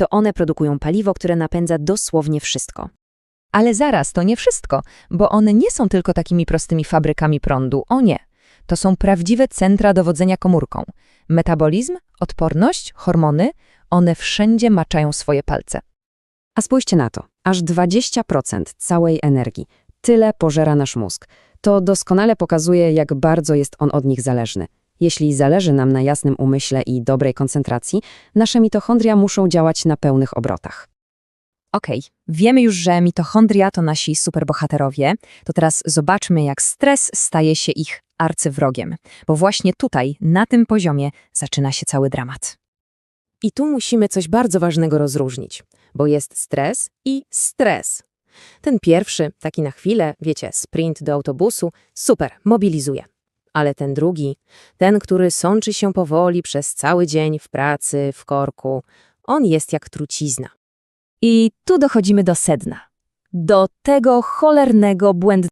To one produkują paliwo, które napędza dosłownie wszystko. Ale zaraz, to nie wszystko, bo one nie są tylko takimi prostymi fabrykami prądu, o nie. To są prawdziwe centra dowodzenia komórką. Metabolizm, odporność, hormony, one wszędzie maczają swoje palce. A spójrzcie na to, aż 20% całej energii. Tyle pożera nasz mózg. To doskonale pokazuje, jak bardzo jest on od nich zależny. Jeśli zależy nam na jasnym umyśle i dobrej koncentracji, nasze mitochondria muszą działać na pełnych obrotach. Okej, wiemy już, że mitochondria to nasi superbohaterowie, to teraz zobaczmy, jak stres staje się ich arcywrogiem, bo właśnie tutaj, na tym poziomie, zaczyna się cały dramat. I tu musimy coś bardzo ważnego rozróżnić, bo jest stres i stres. Ten pierwszy, taki na chwilę, wiecie, sprint do autobusu, super, mobilizuje. Ale ten drugi, ten, który sączy się powoli przez cały dzień w pracy, w korku, on jest jak trucizna. I tu dochodzimy do sedna. Do tego cholernego, błędnego